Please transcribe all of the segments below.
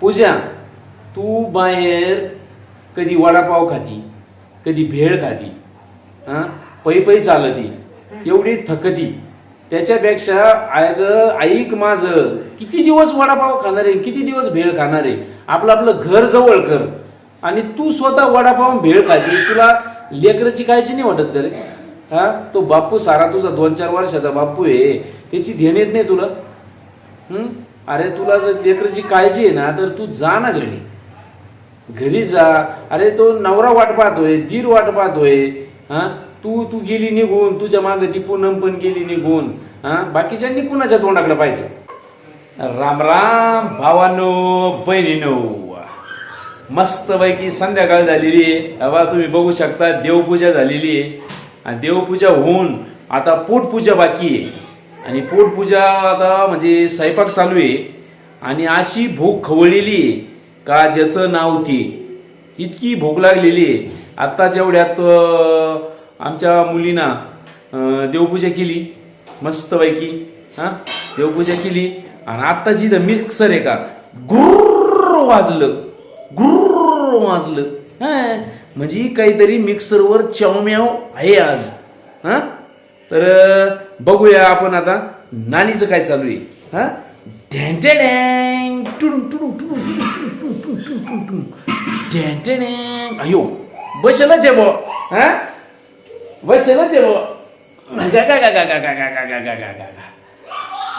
पूजा तू बाहेर कधी वडापाव खाती कधी भेळ खाती हा? पै पै चालती एवढी थकती. त्याच्यापेक्षा अग ऐक माझ किती दिवस वडापाव खाणार आहे किती दिवस भेळ खाणार आहे? आपलं आपलं घर जवळ कर. आणि तू स्वतः वडापाव भेळ खाती. तुला लेकराची काळजी नाही वाटत करे हा? तो बापू सारा तुझा दोन चार वर्षाचा बापू आहे. त्याची ध्यान येत नाही तुला. हम्म? अरे तुला जर लेकरची काळजी आहे ना तर तू जा ना घरी. घरी जा. अरे तो नवरा वाट पाहतोय दीर वाट पाहतोय. हा? तू तू गेली निघून तुझ्या मागे ती पूनम पण गेली निघून. हा? बाकीच्यांनी कुणाच्या तोंडाकडे पाहिजे राम राम भावानो बहिणीनो. मस्त पैकी संध्याकाळ झालेली आहे. हवा तुम्ही बघू शकता देवपूजा झालेली आहे. आणि देवपूजा होऊन आता पोटपूजा बाकी आहे. आणि पोटपूजा आता म्हणजे स्वयंपाक चालू आहे. आणि अशी भूक खवळलेली आहे का ज्याचं नाव ती. इतकी भूक लागलेली आहे. आत्ताच्या एवढ्यात आमच्या मुलीना देवपूजा केली. मस्तपैकी हा देवपूजा केली. आणि आत्ता जिथं मिक्सर आहे का गुर्र वाजलं. गुर्र वाजलं. हा म्हणजे काहीतरी मिक्सरवर चवम्याव आहे आज. हा? तर बघूया आपण आता नानीचं काय चालू आहे हा. अयो बसेलच आहे बो हा बसेलच आहे बो गा गा गा गा गा गा गा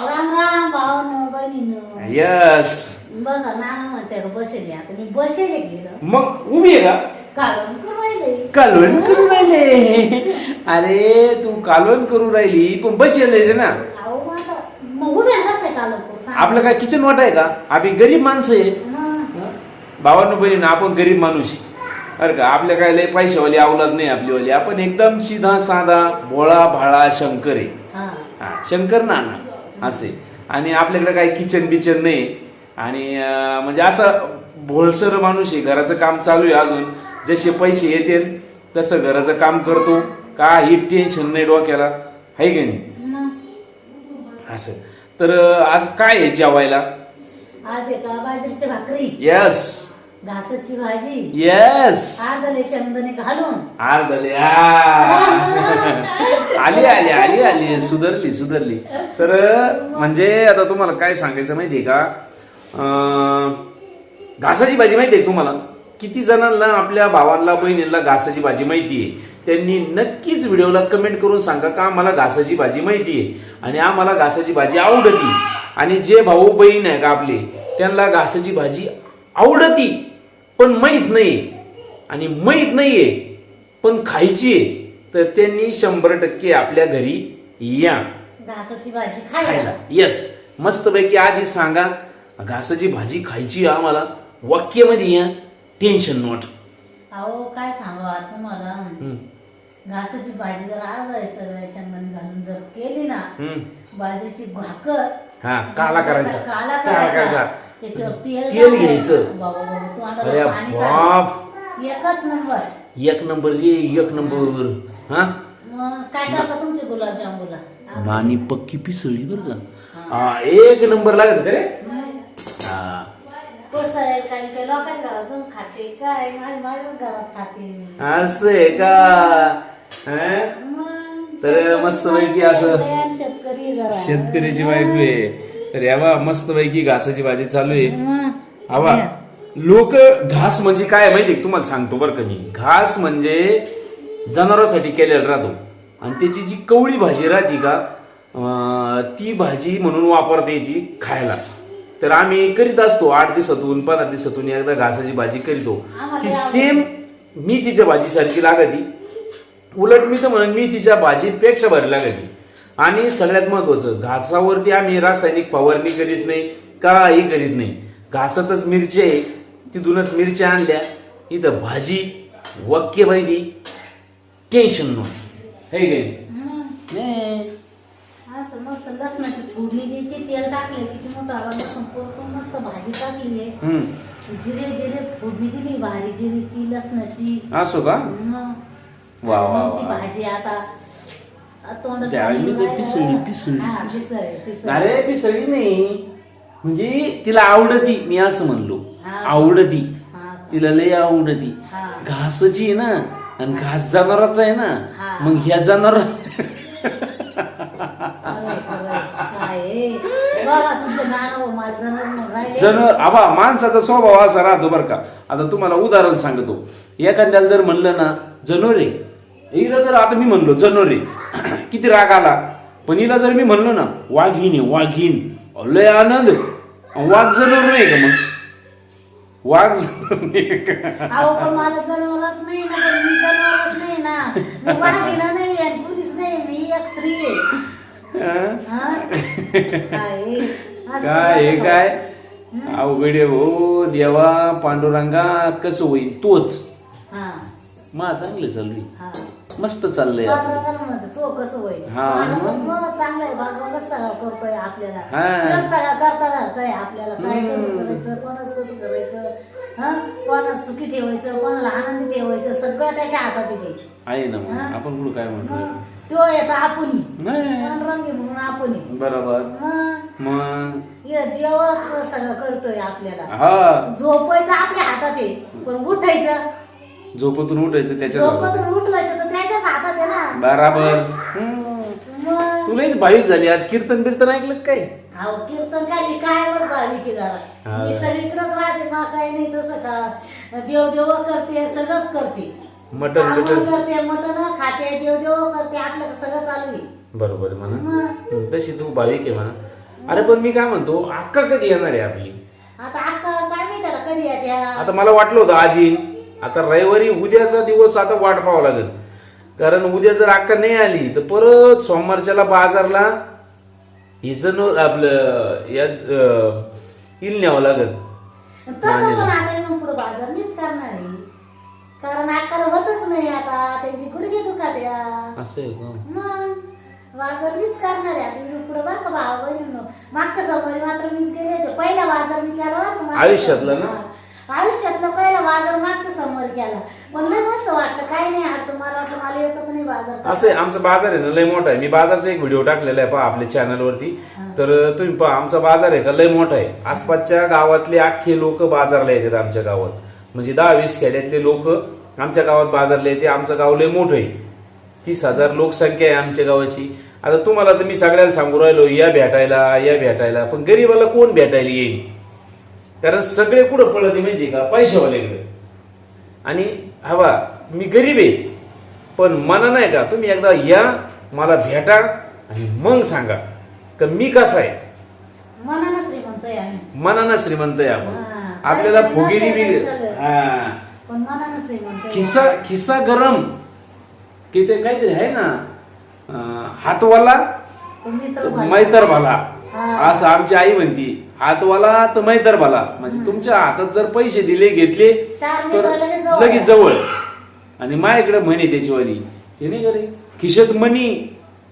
राम यस बघा नाना म्हणते बसेल आता मी बसेल गेलं मग उभी आहे का कालवण करू राहिले. कालवण करू राहिले. अरे तू कालवण करू राहिली पण बसेल ना. अहो मग आता मग उभ्या नसते कालवण करू सांग. आपलं काय किचन वाटा आहे का? आम्ही गरीब माणसं आहे. मग भावांनो बहिणीनं आपण गरीब माणूस आहे. बरं का? आपल्या काय लय पैशावाली अवलाद नाही आपलीवाली. आपण एकदम सीधा साधा भोळा भाळा शंकर आहे. हा. हा, शंकर नाना. असे. आणि आपल्याकडे काही किचन बिचन नाही. आणि अं, म्हणजे असं भोळसर माणूस आहे. घराचं काम चालू आहे अजून. जसे पैसे येते तसं घराचं काम करतो. काही टेन्शन नाही डोक्याला. आहे की नाही? असं. तर आज काय आहे जेवायला? आज आहे का बाजरीची भाकरी. यस घासाची भाजी. यस आदले शेंगदाणे घालून. आरडले आली आली आली आली. सुधारली सुधारली. तर म्हणजे आता तुम्हाला काय सांगायचं माहितीये का? घासाची भाजी माहितीये तुम्हाला? किती जणांना आपल्या भावांना बहिणींना घासाची भाजी माहितीये त्यांनी नक्कीच व्हिडिओला कमेंट करून सांगा का आम्हाला घासाची भाजी माहितीये आणि आम्हाला घासाची भाजी आवडती. आणि जे भाऊ बहीण आहे का आपले त्यांना घासाची भाजी आवडती पण माहीत नाही आणि माहीत नाहीये पण खायची आहे. तर त्यांनी शंभर टक्के आपल्या घरी या. घासाची भाजी खायला? येस मस्तपैकी आधी सांगा घासाची भाजी खायची आम्हाला. वाक्यामध्ये या. टेन्शन नॉट अहो काय सांगा तुम्हाला घासाची भाजी जर सगळं शेंगदाणे घालून जर केली ना बाजरीची भाकर हा काला करायचा. काला करायचा. त्याच्यावर तेल. घ्यायचं. बाबा बाबा तू अरे आता बाप. एकच नंबर. एक नंबर रे एक नंबर. हा? काय करता तुमचे गुलाबजामुला नानी पक्की पिसळली बरं का? हा, एक नंबर लागत का रे. कोसळेल काही काही लोकांच्या घरात जाऊन खाते काय? माझ्या माझ्याच घरात खाते मी. असं आहे का? हा? मग तर मस्तपैकी असं शेतकरी शेतकरी जरा शेतकऱ्याची बायको आहे. तर यावा मस्त पैकी घासाची भाजी चालू आहे. मग. हवा लोक घास म्हणजे काय आहे माहिती आहे का? तुम्हाला सांगतो बरं का मी. घास म्हणजे जनावरांसाठी केलेला राहतो. आणि त्याची जी कवळी भाजी राहते का अं, ती भाजी म्हणून वापरता येते खायला. तर आम्ही करीत असतो आठ दिवसातून पंधरा दिवसातून एकदा घासाची भाजी करीतो आम्हाला ती. सेम मी तिच्या भाजीसारखी लागती. उलट मी तर म्हणून मी तिच्या भाजीपेक्षा भारी लागती. आणि सगळ्यात महत्वाचं घासावरती आम्ही रासायनिक फवारणी करीत नाही काही करीत नाही. घासातच मिरची आहे तिथूनच मिरच्या आणल्या. इथं भाजी वाक्य पाहिजे टेन्शन नव्हतं मस्त लसणाची फोडणी द्यायची तेल टाकले मोठं आला लसूण परतून मस्त भाजी टाकली आहे. जिरे बिरे फोडणी दिली भारी जिरेची लसणाची. असो का? मग वा, वा, मग ती वा. भाजी आता आ, तोंडात त्यावेळी पाणी मी ते राहिलं. हा. अरे पिसळी नाही. म्हणजे तिला आवडती मी असं म्हणलो. आवडती. हा. तिला लय आवडती. हा. घासची आहे ना आणि घास जनावराचा आहे ना हा. मग ह्या जनावर खरंय. काय आहे? बघा तुमचं नाणं माझं नाणं राहिले. जनावर आबा माणसाचा स्वभाव असा राहतो बरं का. आता तुम्हाला उदाहरण सांगतो. एखाद्याला जर म्हणलं ना जनोरे. हिला जर आता मी म्हणलो जनोरे. किती राग आला. पण हिला जर मी म्हणलो ना वाघीण आहे वाघीण. लय आनंद वाघ जनोर नाही का मग? वाघ जनोर नाही का? अहो पण मला जनावरच नाही ना पण मी जनावरच नाही ना. मी वाघिणा नाही आणि कुणीच नाही मी एक स्त्री आहे? काय काय? हे? अवघड हो देवा पांडुरंगा कसं होईल तोच. मा चांगले चालू मस्त चाललंय तो कसं होईल? हा, करतोय आपल्याला. आपल्याला. काय कसं. करायचं कोणाच कसं करायचं? हा? कोणाला सुखी ठेवायचं कोणाला आनंदी ठेवायचं सगळं त्याच्या हातात आहे ना. आपण कुठं काय म्हणतो तो येतो आपणी नाही. रंगी म्हणून आपणी बरोबर. मग? मग? देवच सगळं करतोय आपल्याला. हा. झोपायचं आपल्या हातात आहे पण उठायचं. झोपतून उठायचं त्याच्या झोपतून उठवायचं तर त्याच्याच हातात आहे ना. बराबर. मग? तुलाच भाविक झाली. आज कीर्तन बिर्तन ऐकलं का काय? अहो कीर्तन काय? मी काय मग भाविकी हा. झाला मी सगळीकडेच राहते. मा काही नाही तसं का? देव देव करते सगळंच करते. मटण कामं बिटन. करते मटण खाते देव देव करते आपलं सगळं चालू आहे. बरोबर आहे म्हणा. तशी तू भाविक आहे म्हणा. अरे पण मी काय म्हणतो अक्का कधी येणार आहे आपली? आता अक्का काय माहिती आता कधी येत्या? आता मला वाटलं होतं आजी आता रविवारी उद्याचा दिवस आता वाट पाहावं लागेल. कारण उद्या जर अक्का नाही आली तर परत सोमवारच्याला बाजारला हिचं आपलं अं, इल न्यावं लागेल. तसं पण आता मग पुढे बाजार मीच करणार आहे. कारण अक्काला होतच नाही आता. त्यांची गुडघे दुखात या. असं आहे का? मग बाजार मीच करणार आहे. आता इथून पुढे बरं का भावा बहिणींनो? मागच्या सोमवारी मात्र मीच गेले होते. पहिला बाजार मी केला बरं का आयुष्यातला ना? सोमवारी. हा. आयुष्यातला पहिला बाजार मागच्या सोमवारी केला. पण लय मस्त वाटलं. काही नाही अडचण. मला वाटलं मला येतं नाही बाजार. असं आहे. आमचा बाजार आहे ना लय मोठा आहे. मी बाजारचा एक व्हिडिओ टाकलेला आहे पहा आपल्या चॅनल वरती. तर तुम्ही पहा आमचा बाजार आहे का? लय मोठा आहे. आसपासच्या गावातले अख्खे लोक बाजारला येतात आमच्या गावात. म्हणजे दहा वीस खेड्यातले लोक आमच्या गावात बाजारला येते आमचं गाव लय मोठं आहे. तीस हजार लोकसंख्या आहे आमच्या गावाची. आता तुम्हाला तर मी सगळ्यांना सांगू राहिलो या भेटायला या भेटायला पण गरीबाला कोण भेटायला येईल कारण सगळे कुठं पळत आहे माहितीये का? पैशावाल्याकडे. आणि हवा मी गरीब आहे पण मला नाही का? तुम्ही एकदा या मला भेटा आणि मग सांगा. का मी कसा आहे? मनानं श्रीमंत आहे आम्ही. मनानं श्रीमंत आहे आपण. आपल्याला फुगिरी बी नसलं तरी चालेल. हा. पण मनानं श्रीमंत आहे. खिसा खिसा गरम. की ते काहीतरी आहे ना हातवाला? मित्र तर भाला. असं आमची आई म्हणती हातवाला तर मैतर भाला म्हणजे तुमच्या हातात जर पैसे दिले घेतले तर लगेच जवळ. आणि माझ्याकडे म्हणे त्याचीवाली. हे नाही करे खिशत मनी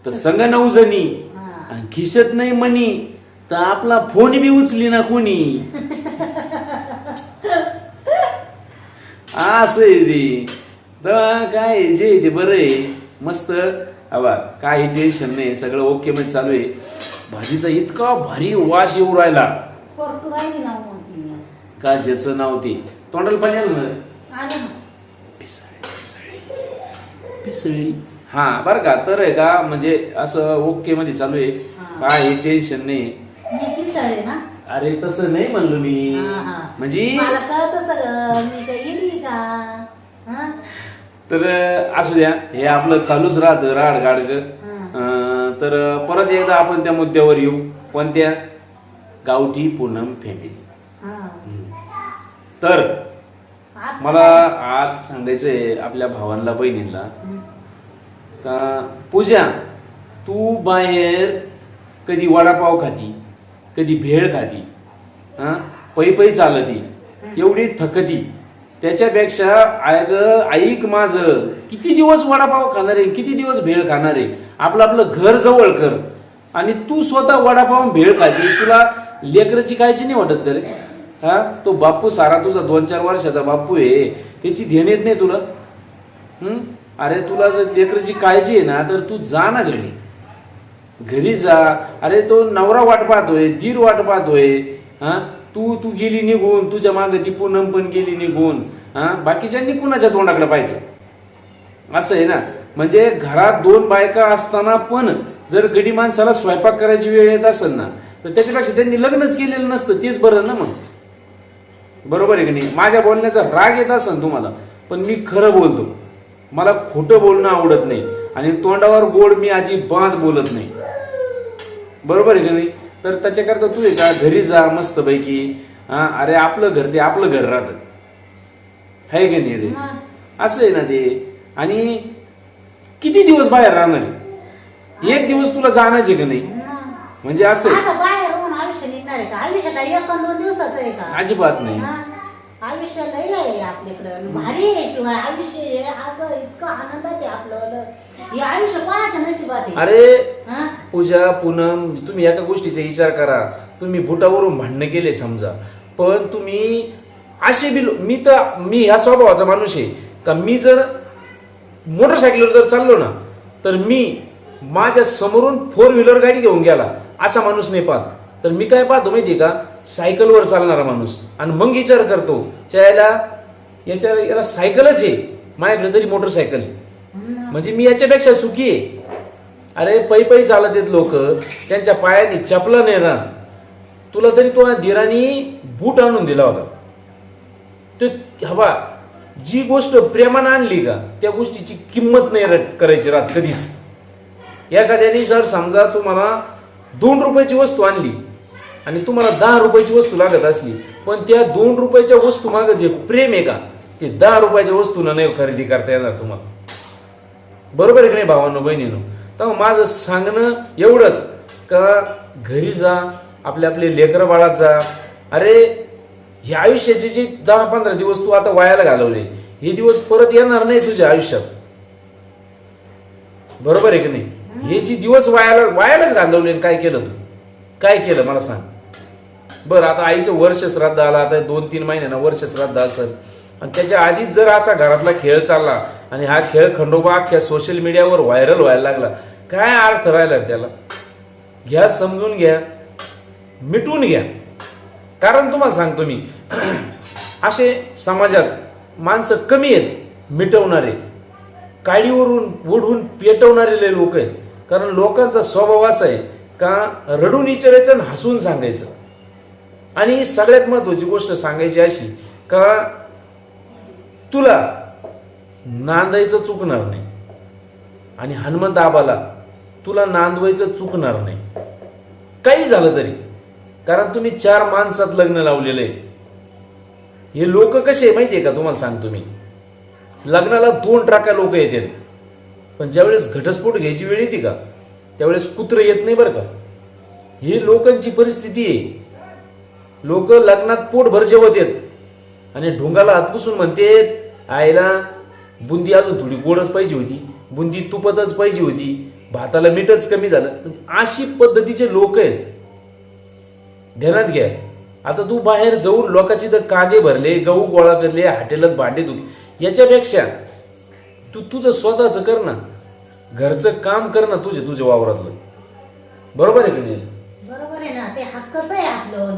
तर संग नऊ जणी. आणि खिशत नाही मनी तर आपला फोन बी उचली ना कोणी. असं आहे ते. तर काय जे ते बरं आहे. मस्त. हवा काही टेन्शन नाही. सगळं ओके मध्ये चालू आहे. भाजीचा इतका भारी वास येऊ राहिला. का ज्याचं नाव ते? तोंडाला पाणी आलं ना? पिसळी हा बरं का. तर आहे का? म्हणजे असं ओके मध्ये चालू आहे. काही टेन्शन नाही. अरे तसं नाही म्हणलो मी. म्हणजे का? हा? तर असू द्या. हे आपलं चालूच राहतं राड गाडग. तर परत एकदा आपण त्या मुद्द्यावर येऊ. कोणत्या? गावठी पूनम फॅमिली हा. तर आज मला आज सांगायचंय आपल्या भावांना बहिणींना का पूजा तू बाहेर कधी वडापाव खाती कधी भेळ खाती हा? पै पै चालती एवढी थकती. त्याच्यापेक्षा ऐक ऐक माझ. किती दिवस वडापाव खाणार आहे किती दिवस भेळ खाणार? आहे आपलं आपलं घर जवळ कर. आणि तू स्वतः वडापाव भेळ खाती. तुला लेकराची काळजी नाही वाटत का रे? हा? तो बाप्पू सारा तुझा दोन चार वर्षाचा बापू आहे. त्याची ध्यान येत नाही तुला. हम्म? अरे तुला जर लेकराची काळजी आहे ना तर तू जा ना घरी. घरी जा. अरे तो नवरा वाट पाहतोय दीर वाट पाहतोय. हा? तू तू गेली निघून तुझ्या मागे ती पूनम पण गेली निघून हा? बाकीच्यांनी कुणाच्या तोंडाकडे पाहायचं? असं आहे ना? म्हणजे घरात दोन बायका असताना पण जर गडी माणसाला स्वयंपाक करायची वेळ येत असेल ना तर त्याच्यापेक्षा त्यांनी लग्नच केलेलं नसतं तेच बरं ना मग. बरोबर आहे की नाही? माझ्या बोलण्याचा राग येत असेल तुम्हाला पण मी खरं बोलतो. मला खोटं बोलणं आवडत नाही आणि तोंडावर गोड मी अजिबात बोलत नाही. बरोबर आहे की नाही? तर त्याच्याकरता तू का घरी जा मस्त पैकी हा अरे आपलं घर ते आपलं घर राहत. आहे की नाही रे? असं आहे ना ते. आणि किती दिवस बाहेर राहणार? एक दिवस तुला जाण्याचे का नाही. म्हणजे असं आहे. असं बाहेर होऊन आयुष्य निघणार आहे का? आयुष्य काय एक अन दोन दिवसाचं आहे का? अजिबात नाही. हा? आयुष्य लय आहे आपल्याकडं. भारी आहे शिवाय आयुष्य आहे असं इतकं आनंदात आहे आपलं. हे आयुष्य कोणाच्या नशिबात आहे? अरे हा? पूजा पूनम तुम्ही एका गोष्टीचा विचार करा. तुम्ही बुटावरून भांडणं केले समजा. पण तुम्ही असे बी लो- मी तर मी ह्या स्वभावाचा माणूस आहे. का मी जर मोटरसायकलवर जर चाललो ना तर मी माझ्या समोरून फोर व्हीलर गाडी घेऊन गेला. असा माणूस नाही पाहत. तर मी काय पाहतो माहितीये का? सायकलवर चालणारा माणूस. आणि मग विचार करतो. त्याला याच्या याला सायकलच आहे. माझ्याकडे तरी मोटरसायकल. म्हणजे मी याच्यापेक्षा सुखी आहे. अरे पै पै चालत आहेत लोक. त्यांच्या पायाने चपला नाही राहत तुला तरी तो धीरानी बूट आणून दिला होता. तो हवा जी गोष्ट प्रेमानं आणली का त्या गोष्टीची किंमत नाही करायची राहत कधीच. एखाद्याने जर समजा तुम्हाला दोन रुपयाची वस्तू आणली आणि तुम्हाला दहा रुपयाची वस्तू लागत असली पण त्या दोन रुपयाच्या वस्तू माग जे प्रेम आहे का ते दहा रुपयाच्या वस्तूला नाही खरेदी करता येणार तुम्हाला. बरोबर आहे की नाही भावांनो बहिणीनो? तर माझं सांगणं एवढंच का घरी जा आपले आपले लेकरं बाळात जा. अरे हे आयुष्याचे जे दहा पंधरा दिवस तू आता वायाला घालवले हे दिवस परत येणार नाही तुझ्या आयुष्यात. बरोबर आहे की नाही? हे जे दिवस वायाला वायालाच घालवले काय केलं तू? काय केलं? मला सांग. बरं आता आईचं वर्ष श्राद्ध आला आता दोन तीन महिन्यानं वर्ष श्राद्ध असत आणि त्याच्या आधीच जर असा घरातला खेळ चालला आणि हा खेळ खंडोबा अख्ख्या सोशल मीडियावर व्हायरल व्हायला लागला. काय अर्थ राहिला त्याला? घ्या समजून घ्या मिटवून घ्या. कारण तुम्हाला सांगतो मी असे समाजात माणसं कमी आहेत मिटवणारे. काडीवरून ओढून पेटवणारे लोक आहेत. कारण लोकांचा स्वभाव असा आहे का रडून विचारायचं आणि हसून सांगायचं. आणि सगळ्यात महत्वाची गोष्ट सांगायची अशी का तुला नांदायचं चुकणार नाही. आणि हनुमंत आबाला तुला नांदवायचं चुकणार नाही. काही झालं तरी. कारण तुम्ही चार माणसात लग्न लावलेलं. आहे हे लोक कसे आहे माहितीये का? तुम्हाला सांगतो मी. लग्नाला दोन ट्राका लोक येतात. पण ज्यावेळेस घटस्फोट घ्यायची वेळ येते का? त्यावेळेस कुत्र येत नाही बरं का? ही लोकांची परिस्थिती आहे. लोक लग्नात पोटभर जेवत येत आणि ढोंगाला हातपुसून म्हणतेत आईला बुंदी अजून थोडी गोडच पाहिजे होती. बुंदी तुपतच पाहिजे होती. भाताला मीठच कमी झालं. म्हणजे अशी पद्धतीचे लोक आहेत. ध्यानात घ्या. आता तू बाहेर जाऊन लोकांची तर कांदे भरले गहू गोळा करले हॉटेलात भांडे धुत याच्यापेक्षा तू तुझं स्वतःच कर ना. घरचं काम कर ना तुझे तुझ्या वावरातलं. बरोबर आहे की नाही? बरोबर आहे ना. ते हक्कच आहे आपलं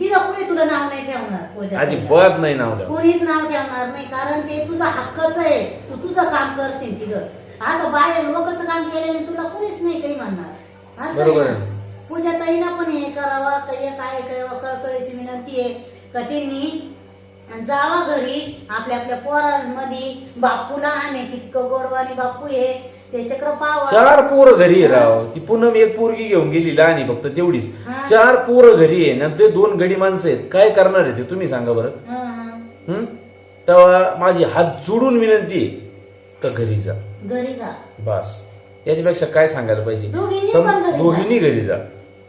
तिला कोणी तुला नाव नाही ठेवणार पूजा अजिबात नाही नाव कोणीच नाव ठेवणार नाही कारण ते तुझं हक्कच आहे. तू तुझं काम करशील तिथं. असं बाहेर लोकच काम केल्याने तुला कोणीच नाही काही म्हणणार. असं बरोबर आहे. पूजा ताईना पण हे करावं काही काय करावं कळकळीची विनंती आहे का त्यांनी जावा घरी आपल्या आपल्या पोरांमध्ये बापूला आणि कितकं गोडवानी बापू आहे. त्याच्याकडे पावा चार पोरं घरी आहे राव. ती पूनम एक पोरगी घेऊन गेली लहानी फक्त तेवढीच. हा. चार पोरं घरी आहे ना ते दोन गडी माणसं आहेत. काय करणार आहे ते तुम्ही सांगा बरं. हं, हं? तेव्हा माझी हात जोडून विनंती आहे का घरी जा. घरी जा. बस. याच्यापेक्षा काय सांगायला पाहिजे? दोघींनी सम- पण घरी जा. दोघींनी घरी जा.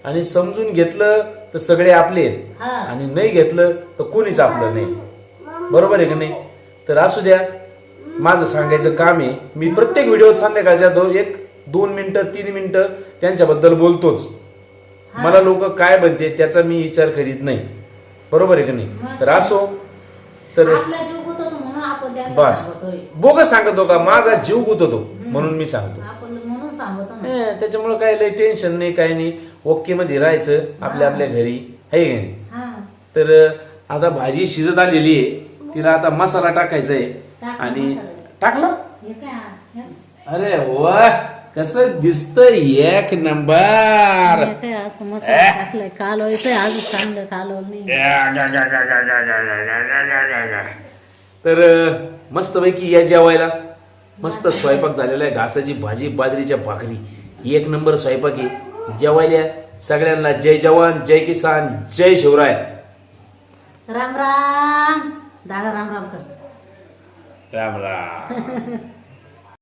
आणि समजून घेतलं तर सगळे आपले आहेत. हा. आणि नाही घेतलं तर कोणीच आपलं नाही. बरोबर आहे की नाही? तर असू द्या माझं सांगायचं काम आहे मी प्रत्येक व्हिडिओत संध्याकाळच्या दो एक दोन मिनिटं तीन मिनिटं त्यांच्याबद्दल बोलतोच. मला लोक काय बनते त्याचा मी विचार करीत नाही. बरोबर आहे की नाही? तर असो तर बस. बोगस सांगतो का? माझा जीव गुततो म्हणून मी सांगतो. त्याच्यामुळे काय लय टेन्शन नाही काय नाही. ओके मध्ये राहायचं आपल्या आपल्या घरी. आहे की नाही? हा. तर आता भाजी शिजत आलेली आहे. तिला आता मसाला टाकायचा आहे आणि. टाकला हे हा? हे? अरे वा कसं दिसतंय एक नंबर हे असं टाकलाय चांगलं नाही तर मस्त पैकी या जेवायला मस्त स्वयंपाक झालेला आहे घासाची भाजी बाजरीच्या भाकरी एक नंबर स्वयंपाक आहे जेवायला सगळ्यांना जय जवान जय किसान जय शिवराय राम राम दादा राम राम कर राम राम